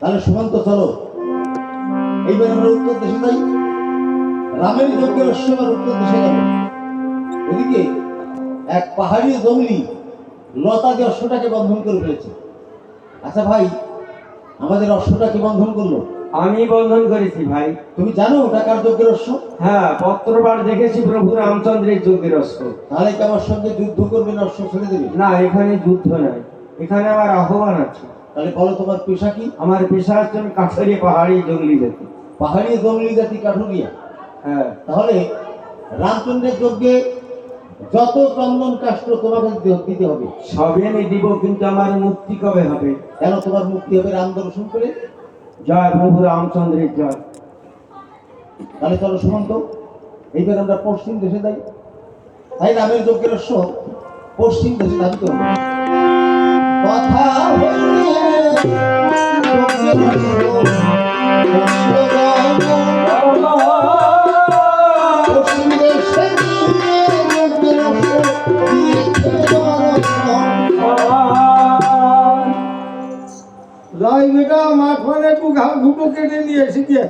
তাহলে সুমন্ত, চলো। এইবার আমরা উত্তর দেশে যাই। রামের যজ্ঞের অশ্ববার উত্তর দেশে যাব। ওদিকে এক পাহাড়ি জঙ্গলি লতা দিয়ে অশ্বটাকে বন্ধন করে ফেলেছে। আচ্ছা ভাই, আমাদের অশ্বটাকে বন্ধন করল? আমি বন্ধন করেছি ভাই। তুমি জানো ওটা কার যজ্ঞের অশ্ব হ্যাঁ পত্রবার দেখেছি প্রভু রামচন্দ্রের যজ্ঞের অস্ত্র তাহলে কি আমার সঙ্গে যুদ্ধ করবে না ছেড়ে দেবে? না এখানে যুদ্ধ নাই। এখানে আমার আহ্বান আছে। তাহলে বলো তোমার পেশা কি? আমার পেশা হচ্ছে আমি কাঠরি পাহাড়ি জঙ্গলি জাতি। পাহাড়ি জঙ্গলি জাতি কাঠুরিয়া? হ্যাঁ। তাহলে রামচন্দ্রের যজ্ঞে যত চন্দন কাষ্ঠ তোমাকে দিতে- দিতে হবে। সবে আমি দিব কিন্তু আমার মুক্তি কবে হবে? কেন তোমার মুক্তি হবে রাম দর্শন করে? জয় প্রভু রামচন্দ্রের জয়। তাহলে চলো সুমন্ত এইবার আমরা পশ্চিম দেশে যাই। তাই রামের যজ্ঞের পশ্চিম দেশে ধাবিত হবে কথা যাই বেটা মাঠ মানে একটু ঘাস দুটো কেটে নিয়ে এসে গিয়ে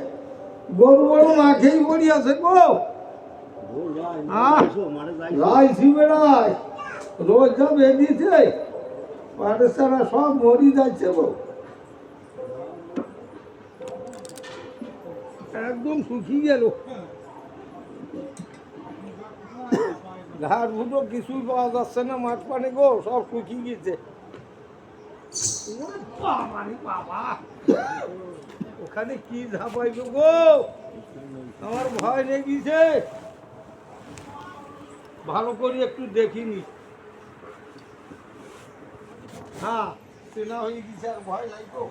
গরু গরু না খেয়েই পড়ি আছে গো। যাইছি বেড়াই রোজ যা বেরিয়েছে পাটের সারা সব মরি যাচ্ছে গো। একদম শুকিয়ে গেল। ঘাট ফুটো কিছুই পাওয়া যাচ্ছে না মাঠ পানে গো, সব শুকিয়ে গেছে। ওখানে কি ঝাপাইল গো? আমার ভয় লেগেছে। ভালো করে একটু দেখিনি। হ্যাঁ চেনা হয়ে গেছে, আর ভয় লাগতো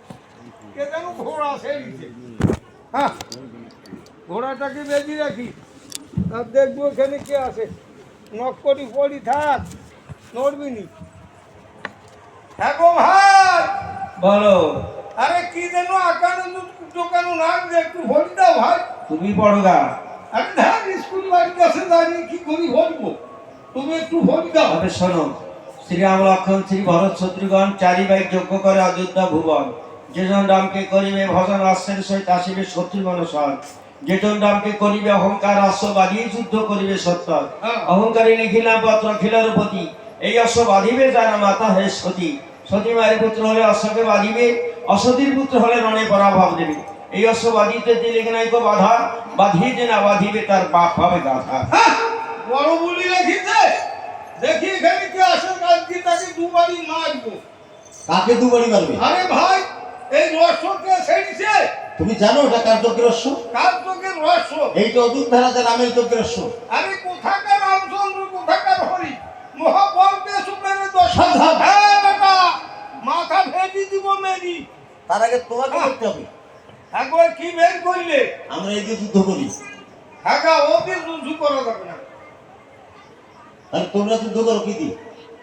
কে যেন ঘোড়া সেরিছে হ্যাঁ ঘোড়াটাকে বেঁধে রাখি। আর দেখব এখানে কে আছে। নক করি পড়ি থাক, নড়বি নি। হ্যাঁ ভাই। বলো। আরে কি যেন আকানো দোকানো নাম যে একটু ভরি দাও ভাই। তুমি পড়ো গা। আমি ধান স্কুল বাড়ির কাছে দাঁড়িয়ে কি করি ভরবো তুমি একটু ভরি দাও। তবে শোনো শ্রীরাম লক্ষণ শ্রী ভরত শত্রুগণ চারি ভাই যজ্ঞ করে অযোধ্যা ভুবন। যেজন রামকে করিবে ভজন আশ্রের সহিত আসিবে শত্রুগণ সৎ যেজন রামকে করিবে অহংকার আশ্ব বাঁধিয়ে যুদ্ধ করিবে সত্য হ্যাঁ। অহংকারী নিখিলা পত্র খিলারপতি এই অশ্ব বাঁধিবে যারা মাতা হে সতী। সতী মায়ের পুত্র হলে অশ্বকে বাঁধিবে অসতীর পুত্র হলে রণে পরাভব দেবে। এই অশ্ব বাঁধিতে দিলে নাই গো বাধা বাঁধিয়ে যে না বাঁধিবে তার বাপ হবে গাধা। বড় বলি রেখেছে দেখি এখানে কে আসে কালকে তাকে দুবারই মারবো। কাকে দুবারই মারবে? আরে ভাই এই রহস্যকে সেরিছে তুমি জানো ওটা কার যজ্ঞের অশ্ব কার চোখের রহস্য? এইটা অযোধ্যারাজা রামের যজ্ঞের অশ্ব আরে কোথাকার তার আগে তোমাকে করতে হবে। একবার কি বের করলে? আমরা এই যে যুদ্ধ করি। হ্যাঁ ওকে যুদ্ধ করা যাবে না? তাহলে তোমরা যুদ্ধ করো কি দিয়ে?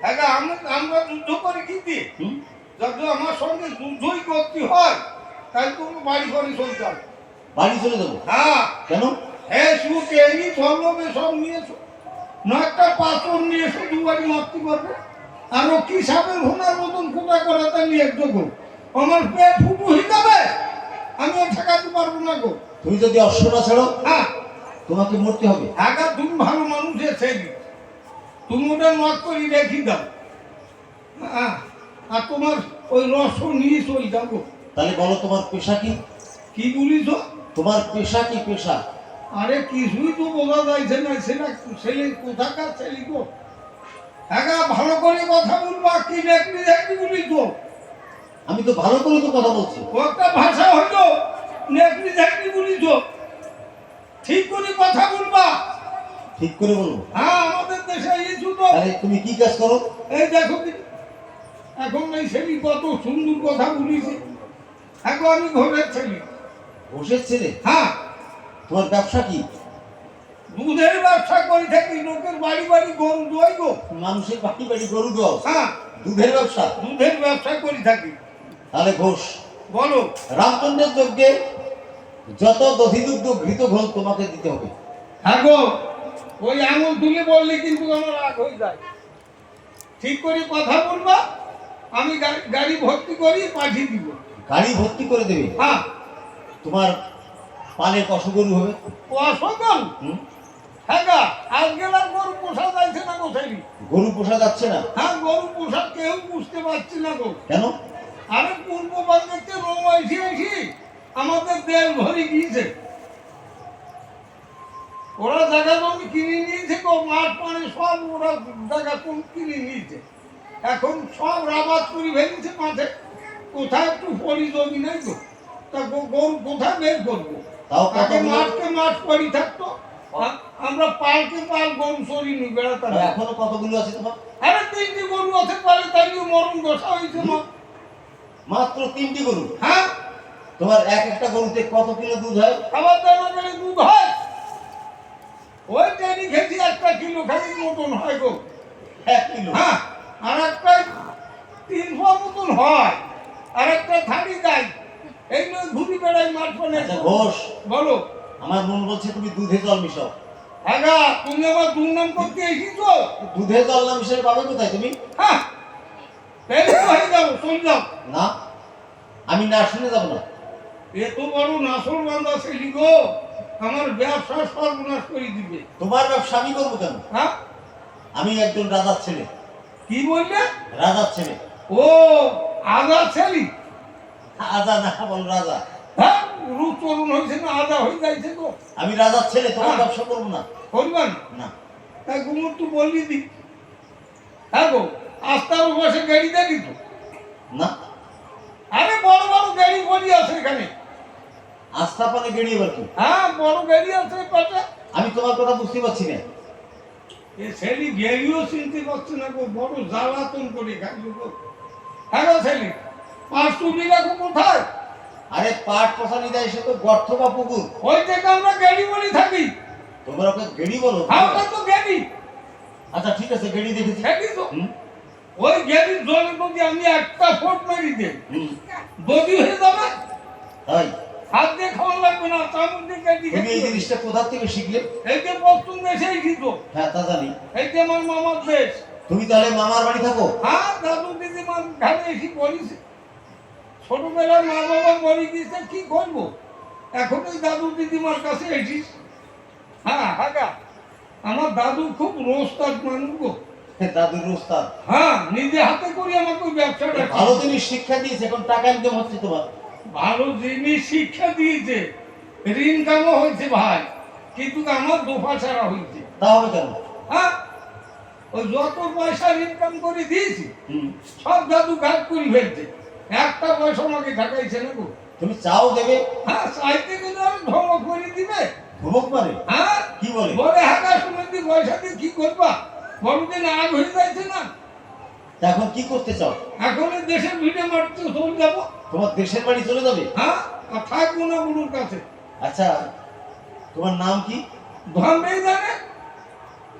হ্যাঁ আমরা আমরা যুদ্ধ করে কি দিয়ে? যদি আমার সঙ্গে যুদ্ধই করতে হয় তাহলে তুমি বাড়ি করে চলতে হবে বাড়ি চলে যাব? হ্যাঁ। কেন? হ্যাঁ শুধু এমনি ধর্মকে সব নিয়েছো না একটা পাথর নিয়ে শুধু বাড়ি মারতে পারবে। আর ও কি সাপের ঘোনার মতন কোথা করা তা নিয়ে করো আমার পেট ফুটু হয়ে যাবে আমিও ঠেকাতে পারব না গো। তুমি যদি অশ্ব না ছাড়ো হ্যাঁ। তোমাকে মরতে হবে। আগে তুমি ভালো মানুষ এসে তুমি ওটা নক করে রেখে দাও। হ্যাঁ আর তোমার ওই রস নিয়ে চলে যাব তাহলে বলো তোমার পেশা কি? কি বলিস তোমার পেশা কি পেশা? আরে কিছুই তো বোঝা যাইছে না সেটা ছেলে কোথাকার ছেলে গো? হ্যাঁ ভালো করে কথা বলব কি দেখবি দেখবি বলি তো আমি তো ভালো করে তো কথা বলছি। একটা ভাষা হইল নেকড়ি দেখবি বলি তো। ঠিক করে কথা বলবা। ঠিক করে বলব? হ্যাঁ আমাদের দেশে এই শুধু তাহলে তুমি কি কাজ করো? এই দেখো এখন এই ছেলে কত সুন্দর কথা বলিছে। এখন আমি ঘরের ছেলে। ঘোষের ছেলে? হ্যাঁ। তোমার ব্যবসা কি? দুধের ব্যবসা করে থাকি লোকের বাড়ি বাড়ি গরু দোয়াই গো। মানুষের বাড়ি বাড়ি গরু দাও হ্যাঁ। দুধের ব্যবসা? দুধের ব্যবসা করে থাকি। তাহলে ঘোষ বলো। রামচন্দ্রের যজ্ঞে যত দধিদুগ্ধ ঘৃত ঘোল তোমাকে দিতে হবে। হ্যাঁ গো ওই আঙুল তুলে বললে কিন্তু আমার রাগ হয়ে যায়। ঠিক করে কথা বলবা আমি গাড়ি ভর্তি করি পাঠিয়ে দিব। গাড়ি ভর্তি করে দেবে? হ্যাঁ। তোমার পালে কষ্ট গরু হবে? হুম? হ্যাঁ গা আজকে আর গরু পোষা যাইছে না কোথায় গরু পোষা যাচ্ছে না? হ্যাঁ গরু পোষা কেউ বুঝতে পারছি না গো। কেন? আরে পূর্ব বাংলাতে রোম আইসি আইসি। আমাদের দেল ভরে গিয়েছে। ওরা জায়গা জমি কিনে নিয়েছে গো মাঠ পানি সব ওরা জায়গা কোন কিনে নিয়েছে। এখন সব রাবাদ করে ফেলেছে মাঠে। কোথায় একটু পরি জমি নাই তো? তা গরু কোথায় বের করব? আগে মাঠকে মাঠ পরি থাকতো। আমরা পালকে পাল গরু সরিনি বেড়াতাম তাও এখনও কতগুলো আছে তোমার? আরে তিনটি গরু আছে পালে তাই মরণ দশা হয়েছে মা। মাত্র তিনটি গরু। হ্যাঁ? তোমার এক একটা গরুতে কত কিলো দুধ হয়? খাবার দাবার গেলে দুধ হয়। ওই টেনি খেয়েছি একটা কিলো খালি মতন হয় গো। এক কিলো? হ্যাঁ আর একটা তিনশো মতন হয়। আর একটা থাকি গাই এই নয় ঘুরি বেড়াই মাঠ পানে আচ্ছা ঘোষ। বলো। আমার মন বলছে তুমি দুধে জল মিশাও। হ্যাঁ তুমি আমার দুর্নাম করতে এসেছ? দুধে জল না মিশালে পাবে কোথায় তুমি? হ্যাঁ না আমি না শুনে যাব না। এত বড় নাসর বান্ধা ছেলি গো? আমার ব্যবসা সর্বনাশ করে দিবে। তোমার ব্যবসা আমি করব কেন? হ্যাঁ? আমি একজন রাজার ছেলে। কি বললে? রাজার ছেলে। ও আগা ছেলি? আজা না বল রাজা। হ্যাঁ রূপ তরুণ হয়েছে না আদা হয়ে যাইছে তো আমি রাজার ছেলে তোমার হ্যাঁ। ব্যবসা করব না। করবেন না? তাই গুমর তো বললি দি। হ্যাঁ গো। আস্তার বসে গাড়ি দেখি তো। না। আরে বড় বড় গাড়ি বলি আছে এখানে। আস্থা পানে বেরিয়ে এবার কি? হ্যাঁ বড় গাড়ি আছে পাশে। আমি তোমার কথা বুঝতে পারছি না। এ ছেলি গেলিও চিনতে পারছে না গো বড় জ্বালাতন করে গাড়ি গো হ্যাঁ ছেলি পাঁচ তুমি রাখো কোথায়? আরে পাট পশানি দেয় সে তো গর্ত বা পুকুর। ওই থেকে আমরা গাড়ি বলি থাকি। তোমরা ওকে গেড়ি বলো। আমরা তো গাড়ি। আচ্ছা ঠিক আছে গেড়ি দেখেছি। দেখি তো ওই গাড়ির জলে যদি আমি একটা ফোট মারি হুম, বদি হয়ে যাবে? তাই হাত দিয়ে খাওয়া লাগবে না চামচ দিয়ে কেটে তুমি এই জিনিসটা কোথা থেকে শিখলে? এই যে পশ্চিম দেশে ছিল হ্যাঁ তা জানি। এই যে আমার মামার দেশ। তুমি তাহলে মামার বাড়ি থাকো? হ্যাঁ দাদু দিদি দিদিমার ঘাটে এসে বলিস ছোটবেলায় মা বাবা মরে গিয়েছে কি করব? এখন ওই দাদু দিদিমার কাছে এসিস হ্যাঁ হাগা। আমার দাদু খুব রোস্তাদ মানুষ গো। দাদুর ওস্তাদ। হ্যাঁ নিজে হাতে করে আমাকে ব্যবসাটা ভালো জিনিস শিক্ষা দিয়েছে এখন টাকা ইনকাম হচ্ছে তোমার। ভালো জিনিস শিক্ষা দিয়েছে। ঋণ কামও হয়েছে ভাই কিন্তু আমার দোফা ছাড়া হয়েছে। তা হবে কেন? হ্যাঁ ওই যত পয়সা ইনকাম করে দিয়েছি সব দাদু ঘাট করে ফেলছে। একটা পয়সা আমাকে ঢাকাইছে না গো। তুমি চাও দেবে? হ্যাঁ চাইতে গেলে আমি ধমক করে দিবে। ধমক মারে হ্যাঁ কি বলে? বলে হাঁকা শুনে পয়সা দিয়ে কি করবা? বড়দিন আগ হয়ে যাইছে না। এখন কি করতে চাও? এখন দেশের ভিড়ে মারতে চলে যাব। তোমার দেশের বাড়ি চলে যাবে? হ্যাঁ আর থাকব না গুরুর কাছে। আচ্ছা তোমার নাম কি? ধর্মেই জানে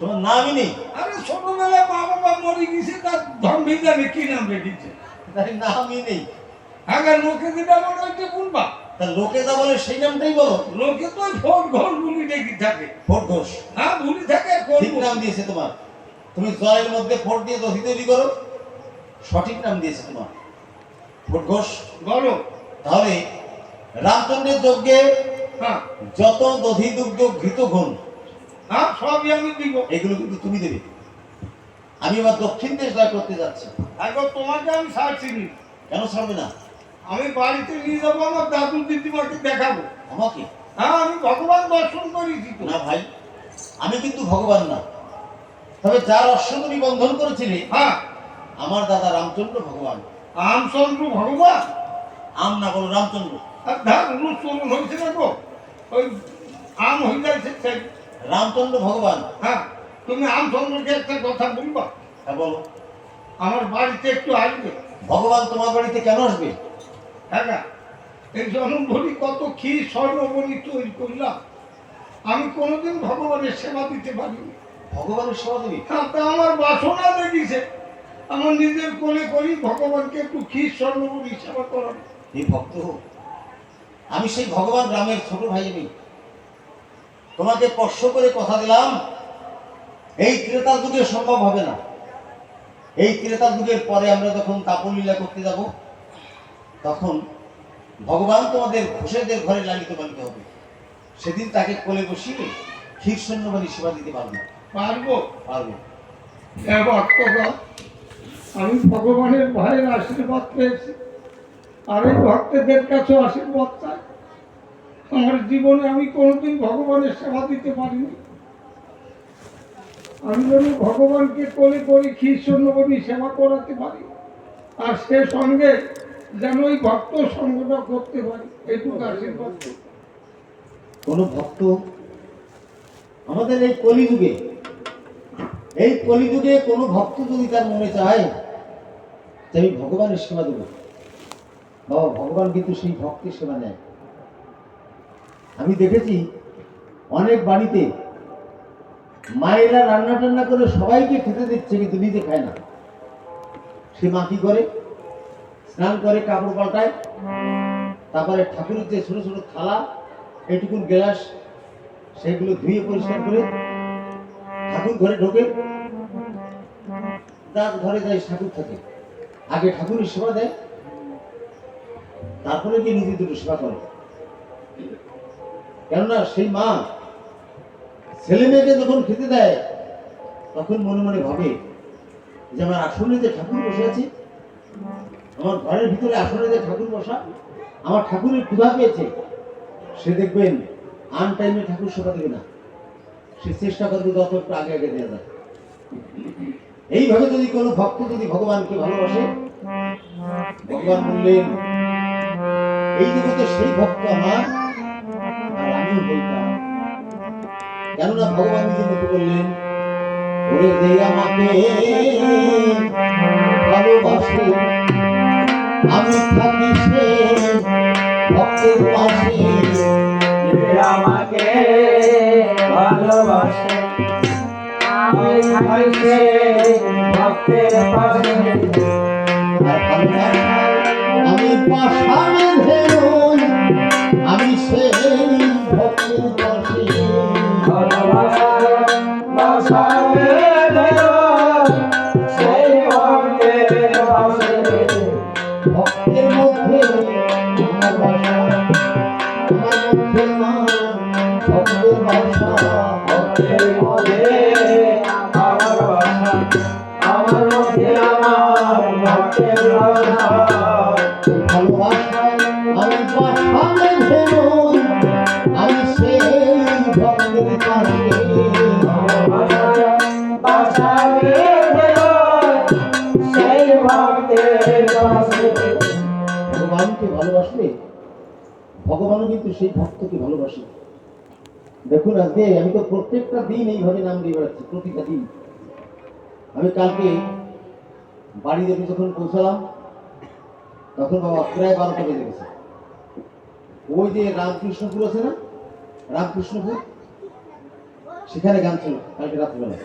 তোমার নামই নেই? আরে ছোটবেলায় মা বাবা মরে গেছে তার ধর্মেই জানে কি নাম রেখেছে? তার নামই নেই। আগে লোকে যেটা মনে হচ্ছে বলবা তা লোকে যা বলে সেই নামটাই বলো। লোকে তো ফোন ঘর গুলি ডেকে থাকে। ভোট ঘোষ। হ্যাঁ ভুলি থাকে ঠিক নাম দিয়েছে তোমার। তুমি জয়ের মধ্যে ভোট দিয়ে দধি তৈরি করো। সঠিক নাম দিয়েছে তোমার। ভোট ঘোষ। বলো তাহলে রামচন্দ্রের যজ্ঞে হ্যাঁ। যত দধি দুগ্ধ ঘৃত ঘন হ্যাঁ সবই আমি দিব। এগুলো কিন্তু তুমি দেবে। আমি এবার দক্ষিণ দেশ জয় করতে যাচ্ছি। এখন তোমাকে আমি ছাড়ছি নি। কেন ছাড়বে না? আমি বাড়িতে নিয়ে যাব আমার দাদু দিদিমাকে দেখাবো। আমাকে? হ্যাঁ আমি ভগবান দর্শন করেছি না ভাই আমি কিন্তু ভগবান না। তবে যার অশ্ব তুমি বন্ধন করেছিলে হ্যাঁ। আমার দাদা রামচন্দ্র ভগবান। আমচন্দ্র ভগবান? আম না বলো রামচন্দ্র। ওই আম হয়ে রামচন্দ্র ভগবান। হ্যাঁ তুমি আমচন্দ্রকে একটা কথা বলবা? হ্যাঁ বলো। আমার বাড়িতে একটু আসবে। ভগবান তোমার বাড়িতে কেন আসবে? হ্যাঁ এই জন্মভরি কত ক্ষীর স্বর্ণবলি তৈরি করলাম। আমি কোনোদিন ভগবানের সেবা দিতে পারিনি। ভগবানের সেবা দেবে হ্যাঁ তা আমার বাসনা লেগেছে আমার নিজের কোলে করি ভগবানকে একটু ক্ষীর স্বর্ণবলি সেবা করানো এই ভক্ত আমি সেই ভগবান রামের ছোট ভাই আমি তোমাকে স্পর্শ করে কথা দিলাম এই ত্রেতা যুগে সম্ভব হবে না। এই ত্রেতা যুগের পরে আমরা যখন কাপড় করতে যাব তখন ভগবান তোমাদের ঘোষেদের ঘরে লালিত পালিত হবে। সেদিন তাকে কোলে বসিয়ে ক্ষীর সৈন্যবাণী সেবা দিতে পারবে। পারব? পারবে। আমি ভগবানের ভাইয়ের আশীর্বাদ পেয়েছি। আর এই ভক্তদের কাছে আশীর্বাদ চাই। আমার জীবনে আমি কোনোদিন ভগবানের সেবা দিতে পারিনি। আমি যেন ভগবানকে কোলে করে ক্ষীর সন্ন্যবনী সেবা করাতে পারি। আর সে সঙ্গে যেন ওই ভক্ত সঙ্গটা করতে পারি। এইটুকু আশীর্বাদ। কোন ভক্ত আমাদের এই কলিযুগে এই কলিযুগে কোনো ভক্ত যদি তার মনে চায় যে আমি ভগবানের সেবা দেবো, বাবা, ভগবান কিন্তু সেই ভক্তের সেবা নেয়। আমি দেখেছি অনেক বাড়িতে মায়েরা রান্না টান্না করে সবাইকে খেতে দিচ্ছে, কিন্তু নিজে খায় না। সে মা কি করে? স্নান করে, কাপড় পাল্টায়। তারপরে ঠাকুরের যে ছোট ছোট থালা, এটুকুন গ্লাস, সেগুলো ধুয়ে পরিষ্কার করে ঠাকুর ঘরে ঢোকে। তার ঘরে যায় ঠাকুর থাকে। আগে ঠাকুরের সেবা দেয়, তারপরে গিয়ে নিজে দুটো সেবা করে। কেননা সেই মা ছেলে মেয়েকে যখন খেতে দেয়, তখন মনে মনে ভাবে যে আমার আসলে যে ঠাকুর বসে আছে, আমার ঘরের ভিতরে আসলে যে ঠাকুর বসা, আমার ঠাকুরের ক্ষুধা পেয়েছে। সে দেখবেন আন টাইমে ঠাকুর সেবা দেবে না। সে চেষ্টা করবে যত একটু আগে আগে দেওয়া যায়। এইভাবে যদি কোনো ভক্ত যদি ভগবানকে ভালোবাসে, ভগবান বললেন, এই জগতে সেই ভক্ত আমার, আর আমিও বলতাম কেননা ভগবান নিজে মুখে বললেন, ওরে যে আমাকে ভালোবাসে, আমি থাকি সে ভক্তের পাশে আমাকে ভালোবাসে। আমি থাকছে ভক্তের পাশে আমি পাশানে ধেরুন আমি সেই ভক্তের পাশে। কিন্তু সেই ভক্তকে ভালোবাসে। দেখুন আজকে আমি তো প্রত্যেকটা দিন এইভাবে নাম দিয়ে বেড়াচ্ছি, প্রতিটা দিন। আমি কালকে বাড়ি থেকে যখন পৌঁছালাম, তখন বাবা প্রায় বারোটা বেজে গেছে। ওই যে রামকৃষ্ণপুর আছে না? রামকৃষ্ণপুর? সেখানে গান ছিল কালকে রাত্রিবেলা।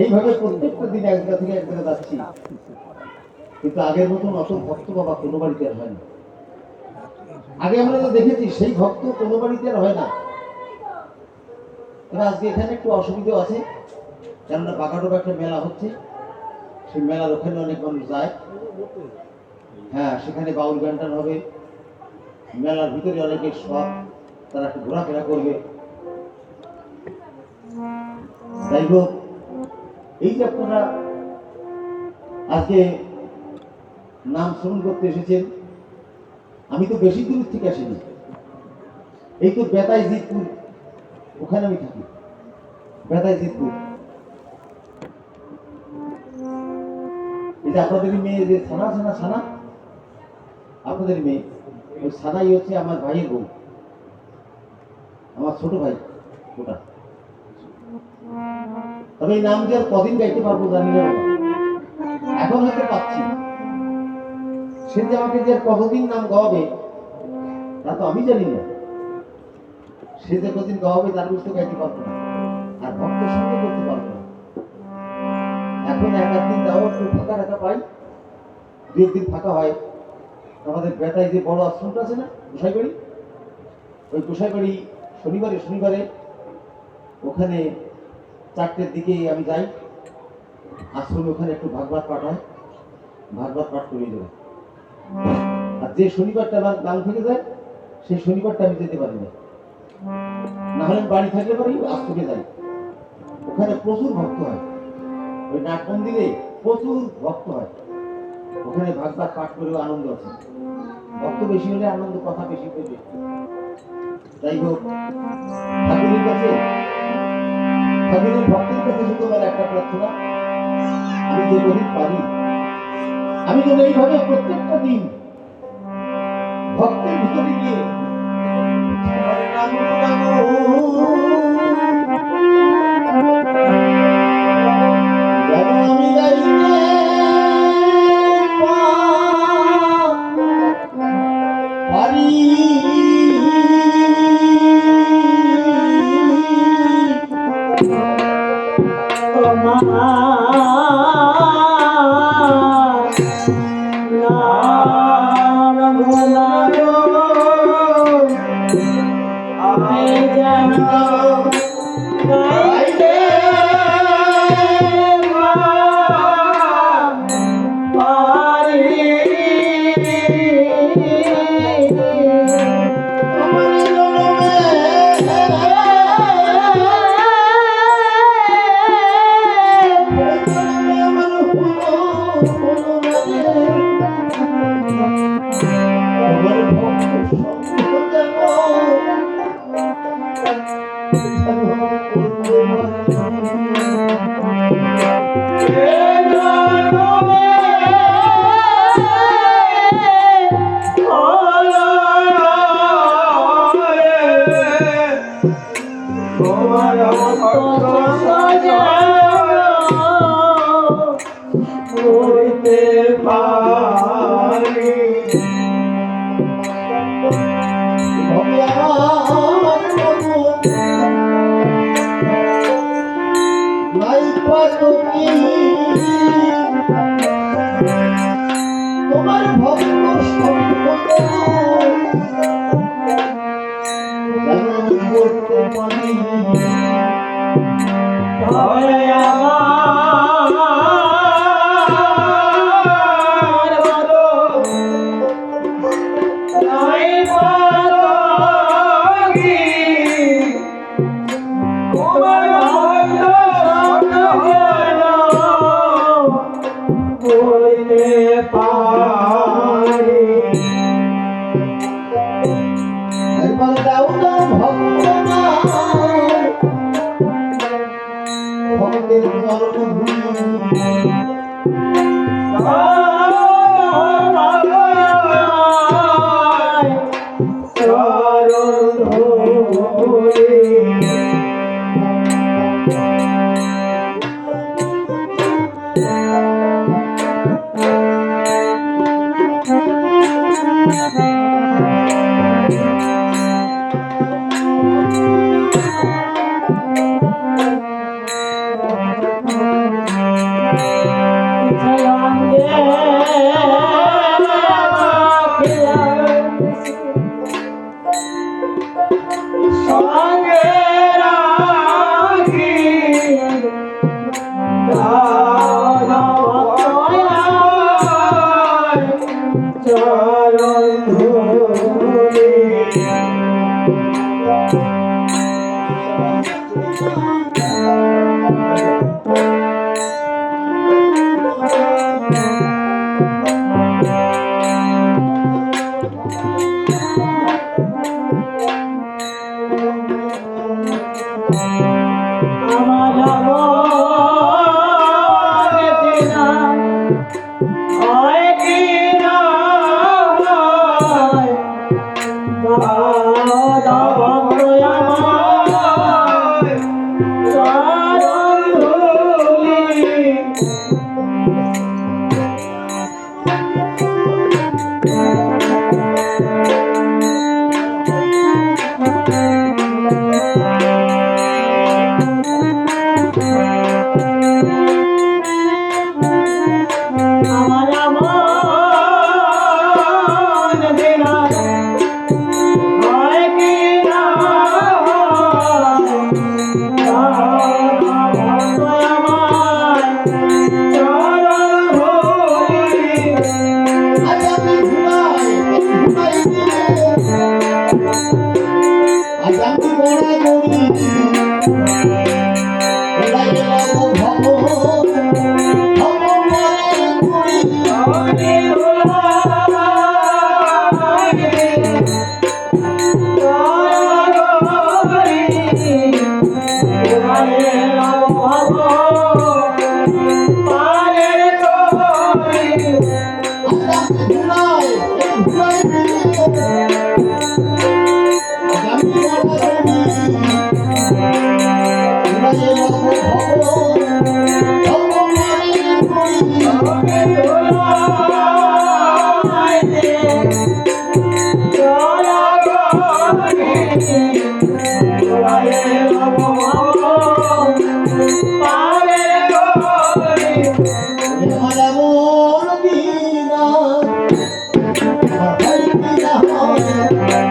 এইভাবে প্রত্যেকটা দিন এক জায়গা থেকে এক জায়গায় যাচ্ছি। কিন্তু আগের মতন অত ভক্ত বাবা কোনো বাড়িতে আর হয় না আগে আমরা তো দেখেছি, সেই ভক্ত কোনো বাড়িতে আর হয় না। তবে আজকে এখানে একটু অসুবিধা আছে, কেননা বাঁকাটোবা একটা মেলা হচ্ছে। সেই মেলার ওখানে অনেক মানুষ যায়। হ্যাঁ সেখানে বাউল গান টান হবে। মেলার ভিতরে অনেকের সব তারা একটু ঘোরাফেরা করবে। যাই হোক, এই যে আপনারা আজকে নাম শ্রবণ করতে এসেছেন আমি তো বেশি দূর থেকে আসিনি। এই তো বেতাই জিতপুর। ওখানে আমি থাকি। বেতাই জিতপুর। যে আপনাদের মেয়ে যে ছানা ছানা ছানা আপনাদের মেয়ে। ওই ছানাই হচ্ছে আমার ভাইয়ের বউ। আমার ছোট ভাই, ওটা। তবে এই নাম যে আর কদিন গাইতে পারব জানি না। এখন হয়তো পাচ্ছি সে যে আমাকে যে কতদিন নাম গাওয়াবে, তা তো আমি জানি না। সে যে কদিন গাওয়াবে, তার বুঝতে গাইতে পারব না আর ভক্ত সঙ্গে করতে পারব না। এখন এক একদিন যাও একটু ফাঁকা রাখা পাই। দু একদিন ফাঁকা হয়। আমাদের বেটায় যে বড় আশ্রমটা আছে না, গোসাইবাড়ি? ওই গোসাইবাড়ি শনিবারে শনিবারে ওখানে চারটের দিকে আমি যাই। আশ্রমে ওখানে একটু ভাগবত পাঠ হয়। ভাগবত পাঠ করিয়ে দেবে। আর যে শনিবারটা গান থেকে যায়, সেই শনিবারটা আমি যেতে পারি না। না হলে বাড়ি থাকলে পরেই আশ্রমে যাই। ওখানে প্রচুর ভক্ত হয়। ওই নাট মন্দিরে প্রচুর ভক্ত হয়। ওখানে ভাগবত পাঠ করেও আনন্দ আছে। ভক্ত বেশি হলে আনন্দ, কথা বেশি পেবে যাই হোক, ঠাকুরের কাছে ঠাকুরের ভক্তের কাছে শুধু আমার একটা প্রার্থনা। আমি যে কদিন পারি আমি যেন এইভাবে প্রত্যেকটা দিন ভক্তের ভিতরে গিয়ে তোমার ভক্ত সম্পদ একবার দাও না ভগবান ভক্তের চরণ ধুলি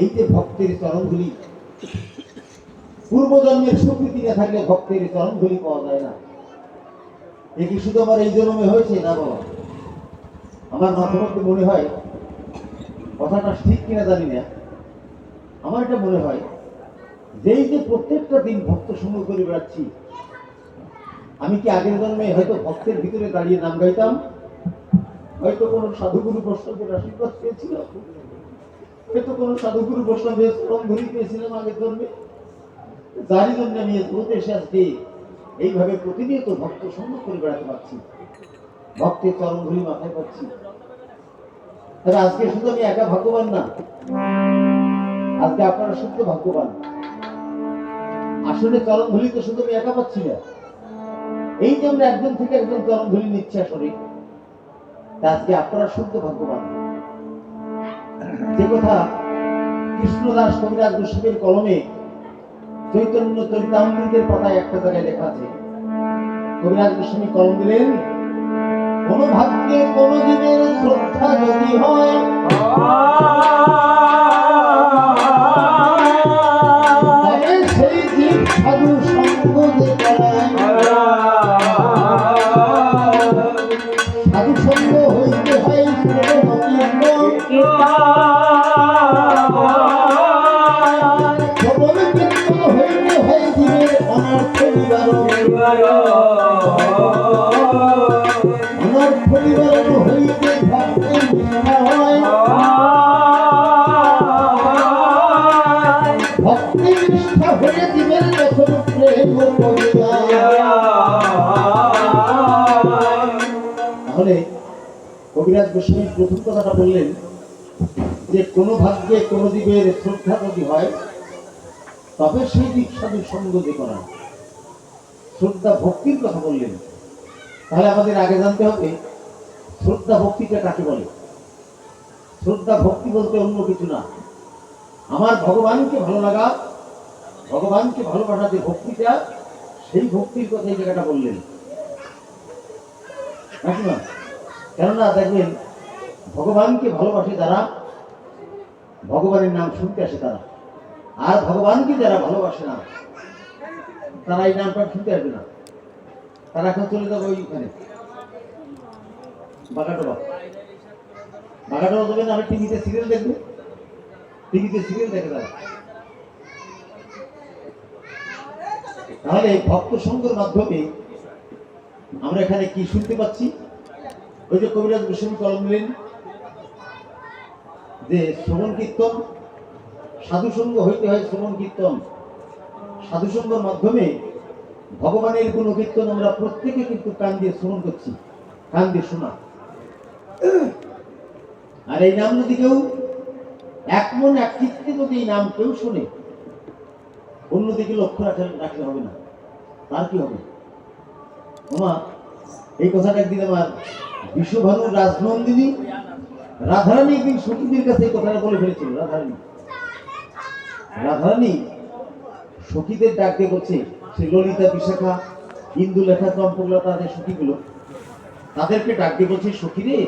এই যে ভক্তের চরণগুলি। পূর্বজন্মের স্বীকৃতি না থাকলে ভক্তের চরণগুলি পাওয়া যায় না। এ শুধু আমার এই জন্মে হয়েছে? না বাবা। আমার মাঝে মধ্যে মনে হয়, কথাটা ঠিক কিনা জানি না। আমার এটা মনে হয়, যেই যে প্রত্যেকটা দিন ভক্ত সঙ্গ করে বেড়াচ্ছি, আমি কি আগের জন্মে হয়তো ভক্তের ভিতরে দাঁড়িয়ে নাম গাইতাম? হয়তো কোনো সাধুগুরু বৈষ্ণবের আশীর্বাদ পেয়েছিল? হয়তো কোনো সাধুগুরু বৈষ্ণবের শ্রম ধরি পেয়েছিলাম আগের জন্মে? যারই জন্য আমি এসে এসে আজকে এইভাবে প্রতিনিয়ত ভক্ত সঙ্গ করে বেড়াতে পারছি। ভক্তের চরণ ধরি মাথায় পাচ্ছি। তবে আজকে শুধু আমি একা ভাগ্যবান না, আজকে আপনারা শুদ্ধ ভাগ্যবান। আসলে চরণ ধুলি তো শুধু আমি একা পাচ্ছি না। এই যে আমরা একজন থেকে একজন চরণ ধুলি নিচ্ছে আসলে আজকে আপনারা শুদ্ধ ভাগ্যবান। যে কথা কৃষ্ণদাস কবিরাজ গোস্বামীর কলমে চৈতন্য চরিতামৃতের পাতায় একটা জায়গায় লেখা আছে, কবিরাজ গোস্বামী কলম দিলেন, কোন ভাগ্যে কোন জীবের শ্রদ্ধা যদি হয় সেই জীব সাধু কথাটা বললেন যে কোনো ভাগ্যে কোনো জীবের শ্রদ্ধা যদি হয়, তবে সেই দিক সাধু সঙ্গ যে করা শ্রদ্ধা ভক্তির কথা বললেন। তাহলে আমাদের আগে জানতে হবে, শ্রদ্ধা ভক্তিটা কাকে বলে? শ্রদ্ধা ভক্তি বলতে অন্য কিছু না। আমার ভগবানকে ভালো লাগা, ভগবানকে ভালোবাসা যে ভক্তিটা, সেই ভক্তির কথা এই জায়গাটা বললেন। কেননা দেখবেন ভগবানকে ভালোবাসে যারা, ভগবানের নাম শুনতে আসে তারা। আর ভগবানকে যারা ভালোবাসে না, তারা এই নামটা শুনতে আসবে না। তারা এখন চলে যাবে ওইখানে বাগাটোবা বাগাটোবা দেবেন আমি টিভিতে সিরিয়াল দেখব। টিভিতে সিরিয়াল দেখে তারা। তাহলে ভক্ত সঙ্গের মাধ্যমে আমরা এখানে কি শুনতে পাচ্ছি? ওই যে কবিরাজ গোস্বামী কলম দিলেন যে শ্রবণ কীর্তন সাধুসঙ্গ হইতে হয় শ্রবণ কীর্তন। সাধুসঙ্গের মাধ্যমে ভগবানের গুণ কীর্তন আমরা প্রত্যেকে কিন্তু কান দিয়ে শ্রবণ করছি, কান দিয়ে শোনা। আর এই নাম যদি কেউ, এক মন, এক চিত্তে যদি এই নাম কেউ শোনে, অন্যদিকে লক্ষ্য রাখলে রাখলে হবে না। তার কি হবে? ওমা, এই কথাটা একদিন আমার বিশ্বভানু রাজনন্দিনী রাধারানী একদিন সখীদের কাছে এই কথাটা বলে ফেলেছিল, রাধারানী। রাধারানী সখীদের ডাক দিয়ে বলছে সে ললিতা বিশাখা ইন্দু লেখা চম্পকলতা যে সখীগুলো তাদেরকে ডাক দিয়ে বলছে সখী রে